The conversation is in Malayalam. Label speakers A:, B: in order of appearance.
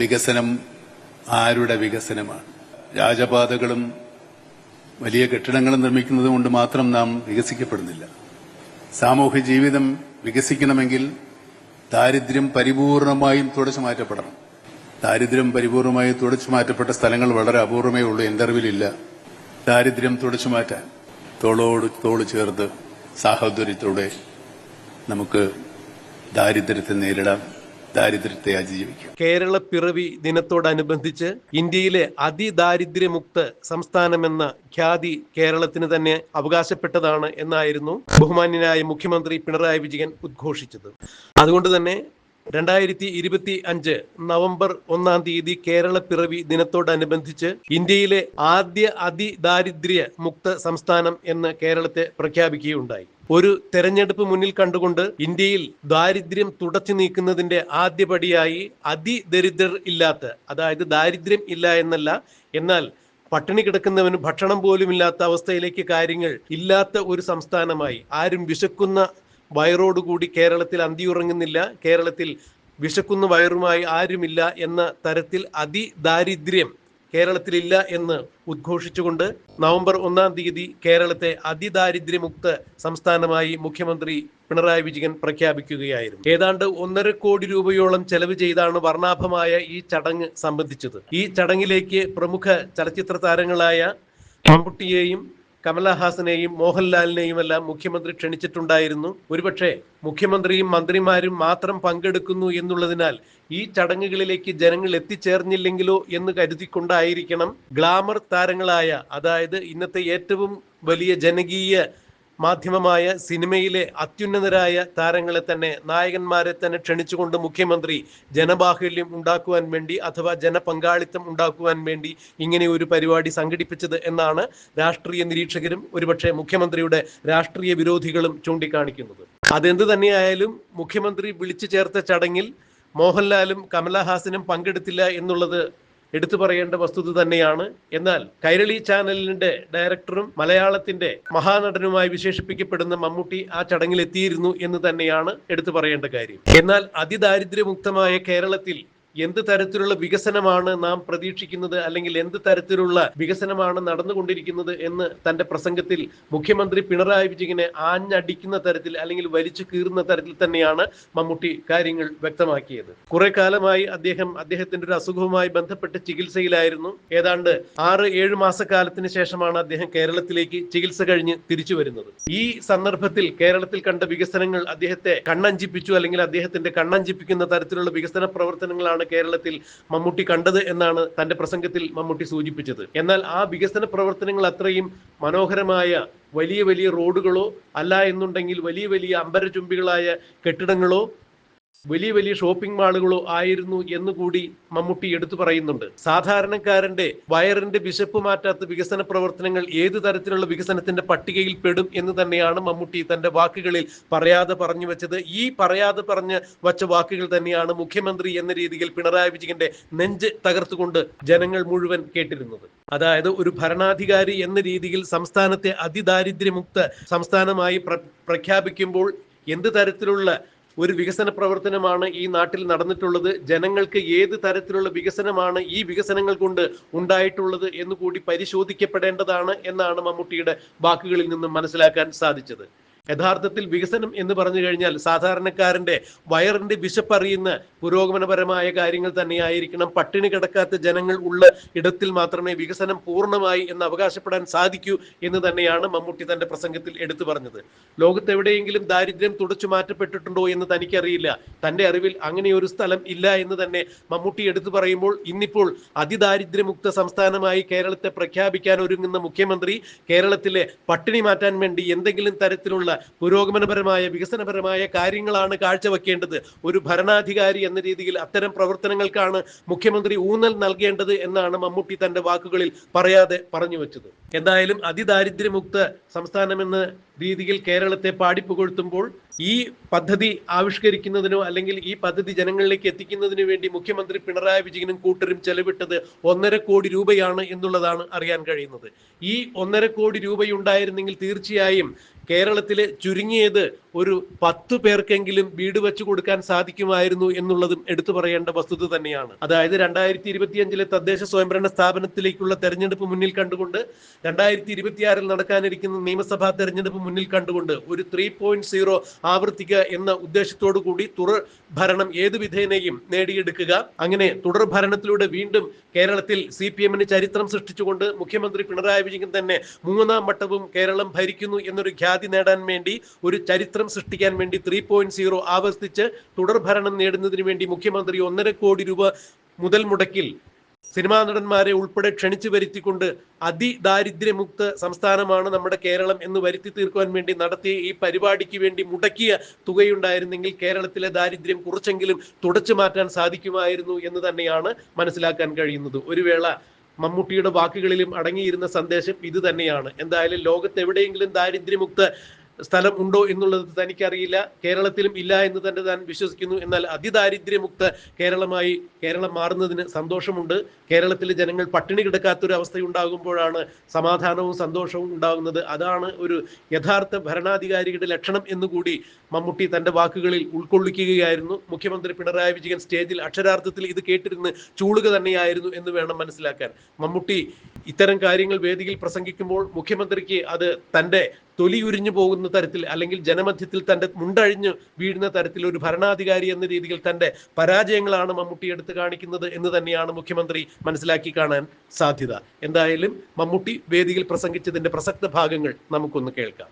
A: വികസനം ആരുടെ വികസനമാണ്? രാജപാതകളും വലിയ കെട്ടിടങ്ങളും നിർമ്മിക്കുന്നത് കൊണ്ട് മാത്രം നാം വികസിക്കപ്പെടുന്നില്ല. സാമൂഹ്യ ജീവിതം വികസിക്കണമെങ്കിൽ ദാരിദ്ര്യം പരിപൂർണമായും തുടച്ചു മാറ്റപ്പെടണം. ദാരിദ്ര്യം പരിപൂർണമായി തുടച്ചു മാറ്റപ്പെട്ട സ്ഥലങ്ങൾ വളരെ അപൂർവമേ ഉള്ളൂ അറിവിലില്ല ദാരിദ്ര്യം തുടച്ചു മാറ്റാൻ തോളോട് തോൾ ചേർത്ത് സാഹോദര്യത്തോടെ നമുക്ക് ദാരിദ്ര്യത്തെ നേരിടാം. ദാരിദ്ര്യത്തെ അതിജീവിക്കും.
B: കേരള പിറവി ദിനത്തോടനുബന്ധിച്ച് ഇന്ത്യയിലെ അതിദാരിദ്ര്യമുക്ത സംസ്ഥാനമെന്ന ഖ്യാതി കേരളത്തിന് തന്നെ അവകാശപ്പെട്ടതാണ് എന്നായിരുന്നു ബഹുമാന്യനായ മുഖ്യമന്ത്രി പിണറായി വിജയൻ ഉദ്ഘോഷിച്ചത്. അതുകൊണ്ട് തന്നെ രണ്ടായിരത്തി ഇരുപത്തി അഞ്ച് നവംബർ ഒന്നാം തീയതി കേരള പിറവി ദിനത്തോടനുബന്ധിച്ച് ഇന്ത്യയിലെ ആദ്യ അതിദാരിദ്ര്യ മുക്ത സംസ്ഥാനം എന്ന് കേരളത്തെ പ്രഖ്യാപിക്കുകയുണ്ടായി. ഒരു തെരഞ്ഞെടുപ്പ് മുന്നിൽ കണ്ടുകൊണ്ട് ഇന്ത്യയിൽ ദാരിദ്ര്യം തുടച്ചു നീക്കുന്നതിന്റെ ആദ്യപടിയായി അതിദരിദ്രർ ഇല്ലാത്ത അതായത് ദാരിദ്ര്യം ഇല്ല എന്നല്ല എന്നാൽ പട്ടിണി കിടക്കുന്നവന് ഭക്ഷണം പോലും ഇല്ലാത്ത അവസ്ഥയിലേക്ക് കാര്യങ്ങൾ ഇല്ലാത്ത ഒരു സംസ്ഥാനമായി. ആരും വിശക്കുന്ന വയറോടുകൂടി കേരളത്തിൽ അന്തിയുറങ്ങുന്നില്ല കേരളത്തിൽ വിശക്കുന്ന വയറുമായി ആരുമില്ല എന്ന തരത്തിൽ അതിദാരിദ്ര്യം കേരളത്തിലില്ല എന്ന് ഉദ്ഘോഷിച്ചുകൊണ്ട് നവംബർ ഒന്നാം തീയതി കേരളത്തെ അതിദാരിദ്ര്യമുക്ത സംസ്ഥാനമായി മുഖ്യമന്ത്രി പിണറായി വിജയൻ പ്രഖ്യാപിക്കുകയായിരുന്നു. ഏതാണ്ട് ഒന്നര കോടി രൂപയോളം ചെലവ് ചെയ്താണ് വർണാഭമായ ഈ ചടങ്ങ് സംബന്ധിച്ചത്. ഈ ചടങ്ങിലേക്ക് പ്രമുഖ ചലച്ചിത്ര താരങ്ങളായ മമ്മൂട്ടിയെയും കമലഹാസനെയും മോഹൻലാലിനെയും എല്ലാം മുഖ്യമന്ത്രി ക്ഷണിച്ചിട്ടുണ്ടായിരുന്നു. ഒരുപക്ഷെ മുഖ്യമന്ത്രിയും മന്ത്രിമാരും മാത്രം പങ്കെടുക്കുന്നു എന്നുള്ളതിനാൽ ഈ ചടങ്ങുകളിലേക്ക് ജനങ്ങൾ എത്തിച്ചേർന്നില്ലെങ്കിലോ എന്ന് കരുതിക്കൊണ്ടായിരിക്കണം ഗ്ലാമർ താരങ്ങളായ അതായത് ഇന്നത്തെ ഏറ്റവും വലിയ ജനകീയ മാധ്യമമായ സിനിമയിലെ അത്യുന്നതരായ താരങ്ങളെ തന്നെ നായകന്മാരെ തന്നെ ക്ഷണിച്ചുകൊണ്ട് മുഖ്യമന്ത്രി ജനബാഹുല്യം ഉണ്ടാക്കുവാൻ വേണ്ടി അഥവാ ജനപങ്കാളിത്തം ഉണ്ടാക്കുവാൻ വേണ്ടി ഇങ്ങനെ ഒരു പരിപാടി സംഘടിപ്പിച്ചത് എന്നാണ് രാഷ്ട്രീയ നിരീക്ഷകരും ഒരുപക്ഷെ മുഖ്യമന്ത്രിയുടെ രാഷ്ട്രീയ വിരോധികളും ചൂണ്ടിക്കാണിക്കുന്നത്. അതെന്ത് തന്നെയായാലും മുഖ്യമന്ത്രി വിളിച്ചു ചേർത്ത ചടങ്ങിൽ മോഹൻലാലും കമലഹാസനും പങ്കെടുത്തില്ല എന്നുള്ളത് എടുത്തു പറയേണ്ട വസ്തുത തന്നെയാണ്. എന്നാൽ കൈരളി ചാനലിന്റെ ഡയറക്ടറും മലയാളത്തിന്റെ മഹാനടനുമായി വിശേഷിപ്പിക്കപ്പെടുന്ന മമ്മൂട്ടി ആ ചടങ്ങിൽ എത്തിയിരുന്നു എന്ന് തന്നെയാണ് എടുത്തു പറയേണ്ട കാര്യം. എന്നാൽ അതിദാരിദ്ര്യമുക്തമായ കേരളത്തിൽ എന്ത് തരത്തിലുള്ള വികസനമാണ് നാം പ്രതീക്ഷിക്കുന്നത് അല്ലെങ്കിൽ എന്ത് തരത്തിലുള്ള വികസനമാണ് നടന്നുകൊണ്ടിരിക്കുന്നത് എന്ന് തന്റെ പ്രസംഗത്തിൽ മുഖ്യമന്ത്രി പിണറായി വിജയനെ ആഞ്ഞടിക്കുന്ന തരത്തിൽ അല്ലെങ്കിൽ വലിച്ചു കീറുന്ന തരത്തിൽ തന്നെയാണ് മമ്മൂട്ടി കാര്യങ്ങൾ വ്യക്തമാക്കിയത്. കുറെ കാലമായി അദ്ദേഹം അദ്ദേഹത്തിന്റെ ഒരു അസുഖവുമായി ബന്ധപ്പെട്ട് ചികിത്സയിലായിരുന്നു. ഏതാണ്ട് ആറ് ഏഴ് മാസക്കാലത്തിന് ശേഷമാണ് അദ്ദേഹം കേരളത്തിലേക്ക് ചികിത്സ കഴിഞ്ഞ് തിരിച്ചു വരുന്നത്. ഈ സന്ദർഭത്തിൽ കേരളത്തിൽ കണ്ട വികസനങ്ങൾ അദ്ദേഹത്തെ കണ്ണഞ്ചിപ്പിച്ചു അല്ലെങ്കിൽ അദ്ദേഹത്തിന്റെ കണ്ണഞ്ചിപ്പിക്കുന്ന തരത്തിലുള്ള വികസന പ്രവർത്തനങ്ങളാണ് കേരളത്തിൽ മമ്മൂട്ടി കണ്ടത് എന്നാണ് തന്റെ പ്രസംഗത്തിൽ മമ്മൂട്ടി സൂചിപ്പിച്ചത്. എന്നാൽ ആ വികസന പ്രവർത്തനങ്ങൾ അത്രയും മനോഹരമായ വലിയ വലിയ റോഡുകളോ അല്ല എന്നുണ്ടെങ്കിൽ വലിയ വലിയ അമ്പരചുംബികളായ കെട്ടിടങ്ങളോ വലിയ വലിയ ഷോപ്പിംഗ് മാളുകളോ ആയിരുന്നു എന്ന് കൂടി മമ്മൂട്ടി എടുത്തു പറയുന്നുണ്ട്. സാധാരണക്കാരന്റെ വയറിന്റെ വിശപ്പ് മാറ്റാത്ത വികസന പ്രവർത്തനങ്ങൾ ഏത് തരത്തിലുള്ള വികസനത്തിന്റെ പട്ടികയിൽ പെടും എന്ന് തന്നെയാണ് മമ്മൂട്ടി തന്റെ വാക്കുകളിൽ പറയാതെ പറഞ്ഞു വെച്ചത്. ഈ പറയാതെ പറഞ്ഞ് വച്ച വാക്കുകൾ തന്നെയാണ് മുഖ്യമന്ത്രി എന്ന രീതിയിൽ പിണറായി വിജയന്റെ നെഞ്ച് തകർത്തുകൊണ്ട് ജനങ്ങൾ മുഴുവൻ കേട്ടിരുന്നത്. അതായത് ഒരു ഭരണാധികാരി എന്ന രീതിയിൽ സംസ്ഥാനത്തെ അതിദാരിദ്ര്യമുക്ത സംസ്ഥാനമായി പ്രഖ്യാപിക്കുമ്പോൾ എന്ത് തരത്തിലുള്ള ഒരു വികസന പ്രവർത്തനമാണ് ഈ നാട്ടിൽ നടന്നിട്ടുള്ളത്. ജനങ്ങൾക്ക് ഏത് തരത്തിലുള്ള വികസനമാണ് ഈ വികസനങ്ങൾ കൊണ്ട് ഉണ്ടായിട്ടുള്ളത് എന്ന് കൂടി പരിശോധിക്കപ്പെടേണ്ടതാണ് എന്നാണ് മമ്മൂട്ടിയുടെ വാക്കുകളിൽ നിന്നും മനസ്സിലാക്കാൻ സാധിച്ചത്. യഥാർത്ഥത്തിൽ വികസനം എന്ന് പറഞ്ഞു കഴിഞ്ഞാൽ സാധാരണക്കാരന്റെ വയറിന്റെ വിശപ്പറിയുന്ന പുരോഗമനപരമായ കാര്യങ്ങൾ തന്നെയായിരിക്കണം. പട്ടിണി കിടക്കാത്ത ജനങ്ങൾ ഉള്ള ഇടത്തിൽ മാത്രമേ വികസനം പൂർണമായി എന്ന് അവകാശപ്പെടാൻ സാധിക്കൂ എന്ന് തന്നെയാണ് മമ്മൂട്ടി തന്റെ പ്രസംഗത്തിൽ എടുത്തു പറഞ്ഞത്. ലോകത്തെവിടെയെങ്കിലും ദാരിദ്ര്യം തുടച്ചു മാറ്റപ്പെട്ടിട്ടുണ്ടോ എന്ന് തനിക്കറിയില്ല. തന്റെ അറിവിൽ അങ്ങനെ ഒരു സ്ഥലം ഇല്ല എന്ന് തന്നെ മമ്മൂട്ടി എടുത്തു പറയുമ്പോൾ ഇന്നിപ്പോൾ അതിദാരിദ്ര്യമുക്ത സംസ്ഥാനമായി കേരളത്തെ പ്രഖ്യാപിക്കാൻ ഒരുങ്ങുന്ന മുഖ്യമന്ത്രി കേരളത്തിലെ പട്ടിണി മാറ്റാൻ വേണ്ടി എന്തെങ്കിലും തരത്തിലുള്ള പുരോഗമനപരമായ വികസനപരമായ കാര്യങ്ങളാണ് കാഴ്ചവെക്കേണ്ടത്. ഒരു ഭരണാധികാരി എന്ന രീതിയിൽ അത്തരം പ്രവർത്തനങ്ങൾക്കാണ് മുഖ്യമന്ത്രി ഊന്നൽ നൽകേണ്ടത് എന്നാണ് മമ്മൂട്ടി തന്റെ വാക്കുകളിൽ പറയാതെ പറഞ്ഞു വെച്ചത്. എന്തായാലും അതിദാരിദ്ര്യമുക്ത സംസ്ഥാനമെന്ന രീതിയിൽ കേരളത്തെ പാടിപ്പുകഴ്ത്തുമ്പോൾ ഈ പദ്ധതി ആവിഷ്കരിക്കുന്നതിനോ അല്ലെങ്കിൽ ഈ പദ്ധതി ജനങ്ങളിലേക്ക് എത്തിക്കുന്നതിനു വേണ്ടി മുഖ്യമന്ത്രി പിണറായി വിജയനും കൂട്ടരും ചെലവിട്ടത് ഒന്നര കോടി രൂപയാണ് എന്നുള്ളതാണ് അറിയാൻ കഴിയുന്നത്. ഈ ഒന്നര കോടി രൂപയുണ്ടായിരുന്നെങ്കിൽ തീർച്ചയായും കേരളത്തിലെ ചുരുങ്ങിയത് ഒരു പത്ത് പേർക്കെങ്കിലും വീട് വെച്ചു കൊടുക്കാൻ സാധിക്കുമായിരുന്നു എന്നുള്ളതും എടുത്തു പറയേണ്ട വസ്തുത തന്നെയാണ്. അതായത് രണ്ടായിരത്തി ഇരുപത്തിയഞ്ചിലെ തദ്ദേശ സ്വയംഭരണ സ്ഥാപനത്തിലേക്കുള്ള തെരഞ്ഞെടുപ്പ് മുന്നിൽ കണ്ടുകൊണ്ട് രണ്ടായിരത്തി ഇരുപത്തിയാറിൽ നടക്കാനിരിക്കുന്ന നിയമസഭാ തെരഞ്ഞെടുപ്പ് മുന്നിൽ കണ്ടുകൊണ്ട് ഒരു ത്രീ പോയിന്റ് സീറോ ആവർത്തിക്കുക എന്ന ഉദ്ദേശത്തോടു കൂടി തുടർ ഭരണം ഏതു വിധേനയും നേടിയെടുക്കുക. അങ്ങനെ തുടർ ഭരണത്തിലൂടെ വീണ്ടും കേരളത്തിൽ സി പി എമ്മിന് ചരിത്രം സൃഷ്ടിച്ചുകൊണ്ട് മുഖ്യമന്ത്രി പിണറായി വിജയൻ തന്നെ മൂന്നാം വട്ടവും കേരളം ഭരിക്കുന്നു എന്നൊരു ഖ്യാതി നേടാൻ വേണ്ടി ഒരു ചരിത്രം സൃഷ്ടിക്കാൻ വേണ്ടി ത്രീ പോയിന്റ് സീറോ ആവർത്തിച്ച് തുടർ ഭരണം നേടുന്നതിന് വേണ്ടി മുഖ്യമന്ത്രി ഒന്നര കോടി രൂപ മുതൽ മുടക്കിൽ സിനിമാ നടന്മാരെ ഉൾപ്പെടെ ക്ഷണിച്ചു വരുത്തിക്കൊണ്ട് അതിദാരിദ്ര്യമുക്ത സംസ്ഥാനമാണ് നമ്മുടെ കേരളം എന്ന് വരുത്തി തീർക്കുവാൻ വേണ്ടി നടത്തിയ ഈ പരിപാടിക്ക് വേണ്ടി മുടക്കിയ തുകയുണ്ടായിരുന്നെങ്കിൽ കേരളത്തിലെ ദാരിദ്ര്യം കുറച്ചെങ്കിലും തുടച്ചു മാറ്റാൻ സാധിക്കുമായിരുന്നു എന്ന് തന്നെയാണ് മനസ്സിലാക്കാൻ കഴിയുന്നത്. ഒരു വേള മമ്മൂട്ടിയുടെ വാക്കുകളിലും അടങ്ങിയിരുന്ന സന്ദേശം ഇത് തന്നെയാണ്. എന്തായാലും ലോകത്ത് എവിടെയെങ്കിലും ദാരിദ്ര്യമുക്ത സ്ഥലം ഉണ്ടോ എന്നുള്ളത് തനിക്കറിയില്ല. കേരളത്തിലും ഇല്ല എന്ന് തന്നെ താൻ വിശ്വസിക്കുന്നു. എന്നാൽ അതിദാരിദ്ര്യമുക്ത കേരളമായി കേരളം മാറുന്നതിന് സന്തോഷമുണ്ട്. കേരളത്തിലെ ജനങ്ങൾ പട്ടിണി കിടക്കാത്തൊരു അവസ്ഥയുണ്ടാകുമ്പോഴാണ് സമാധാനവും സന്തോഷവും ഉണ്ടാകുന്നത്. അതാണ് ഒരു യഥാർത്ഥ ഭരണാധികാരിയുടെ ലക്ഷണം എന്നുകൂടി മമ്മൂട്ടി തന്റെ വാക്കുകളിൽ ഉൾക്കൊള്ളിക്കുകയായിരുന്നു. മുഖ്യമന്ത്രി പിണറായി വിജയൻ സ്റ്റേജിൽ അക്ഷരാർത്ഥത്തിൽ ഇത് കേട്ടിരുന്ന് ചൂളുക തന്നെയായിരുന്നു എന്ന് വേണം മനസ്സിലാക്കാൻ. മമ്മൂട്ടി ഇത്തരം കാര്യങ്ങൾ വേദിയിൽ പ്രസംഗിക്കുമ്പോൾ മുഖ്യമന്ത്രിക്ക് അത് തന്റെ തൊലി ഉരിഞ്ഞു പോകുന്ന തരത്തിൽ അല്ലെങ്കിൽ ജനമധ്യത്തിൽ തന്റെ മുണ്ടഴിഞ്ഞ് വീഴുന്ന തരത്തിൽ ഒരു ഭരണാധികാരി എന്ന രീതിയിൽ തന്റെ പരാജയങ്ങളാണ് മമ്മൂട്ടി എടുത്തു കാണിക്കുന്നത് എന്ന് തന്നെയാണ് മുഖ്യമന്ത്രി മനസ്സിലാക്കി കാണാൻ സാധ്യത. എന്തായാലും മമ്മൂട്ടി വേദിയിൽ പ്രസംഗിച്ചതിന്റെ പ്രസക്ത ഭാഗങ്ങൾ നമുക്കൊന്ന് കേൾക്കാം.